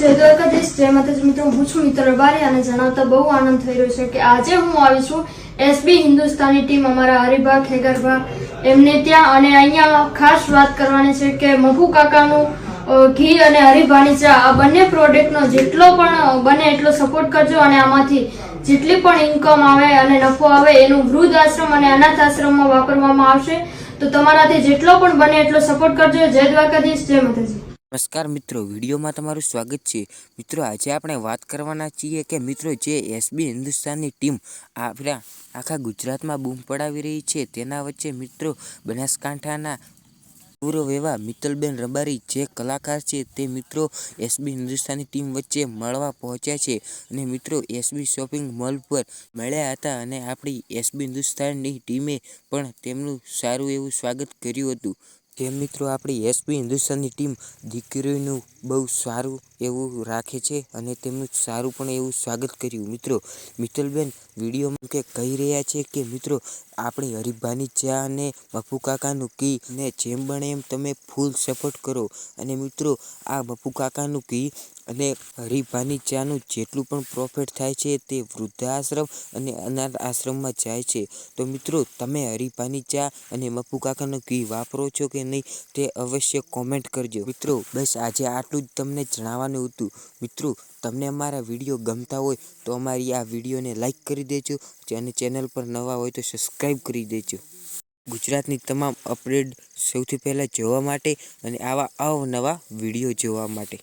જય દ્વારકાધીશ જય માતાજી મિત્રો, હું છું મિત્ર રબારી અને જણાવતા બહુ આનંદ થઈ રહ્યો છે કે આજે હું આવી છું એસબી હિન્દુસ્તાની ટીમ અમારા હરિભા ખેગરભા. એમને ત્યાં અને અહીંયા ખાસ વાત કરવાની છે કે મફુ કાકાનું ઘી અને હરિભાની ચા, આ બંને પ્રોડક્ટનો જેટલો પણ બને એટલો સપોર્ટ કરજો અને આમાંથી જેટલી પણ ઇન્કમ આવે અને નફો આવે એનું વૃદ્ધ આશ્રમ અને અનાથ આશ્રમમાં વાપરવામાં આવશે. તો તમારાથી જેટલો પણ બને એટલો સપોર્ટ કરજો. જય દ્વારકાધીશ, જય માતાજી. નમસ્કાર મિત્રો, વિડીયોમાં તમારું સ્વાગત છે. મિત્રો, આજે આપણે વાત કરવાના છીએ કે મિત્રો, જે એસબી હિન્દુસ્તાનની ટીમ આપણા આખા ગુજરાતમાં બૂમ પડાવી રહી છે, તેના વચ્ચે મિત્રો, બનાસકાંઠાના પૂર્વ એવા મિત્તલબેન રબારી જે કલાકાર છે, તે મિત્રો એસબી હિન્દુસ્તાની ટીમ વચ્ચે મળવા પહોંચ્યા છે અને મિત્રો એસબી શોપિંગ મોલ પર મળ્યા હતા અને આપણી એસબી હિન્દુસ્તાનની ટીમે પણ તેમનું સારું એવું સ્વાગત કર્યું હતું. જે મિત્રો આપણી એસપી હિન્દુસ્તાનની ટીમ દીકરીનું બહુ સારું એવું રાખે છે અને તેમનું સારું પણ એવું સ્વાગત કર્યું. મિત્રો, મિત્તલબેન વિડીયોમાં કે કહી રહ્યા છે કે, મિત્રો, આપણી હરિભાની ચા અને બપુ કાકાનું કી ને જેમ બને એમ તમે ફૂલ સપોર્ટ કરો. અને મિત્રો, આ બપુ કાકાનું કી અને હરિભાની ચાનું જેટલું પણ પ્રોફિટ થાય છે તે વૃદ્ધાશ્રમ અને અનાથ આશ્રમમાં જાય છે. તો મિત્રો, તમે હરિભાની ચા અને મપ્પુ કાકાનું ઘી વાપરો છો કે નહીં તે અવશ્ય કોમેન્ટ કરજો. મિત્રો, બસ આજે આટલું જ તમને જણાવવાનું હતું. મિત્રો, તમને અમારા વીડિયો ગમતા હોય તો અમારી આ વિડીયોને લાઇક કરી દેજો અને ચેનલ પર નવા હોય તો સબસ્ક્રાઈબ કરી દેજો. ગુજરાતની તમામ અપડેટ સૌથી પહેલાં જોવા માટે અને આવા અવનવા વીડિયો જોવા માટે.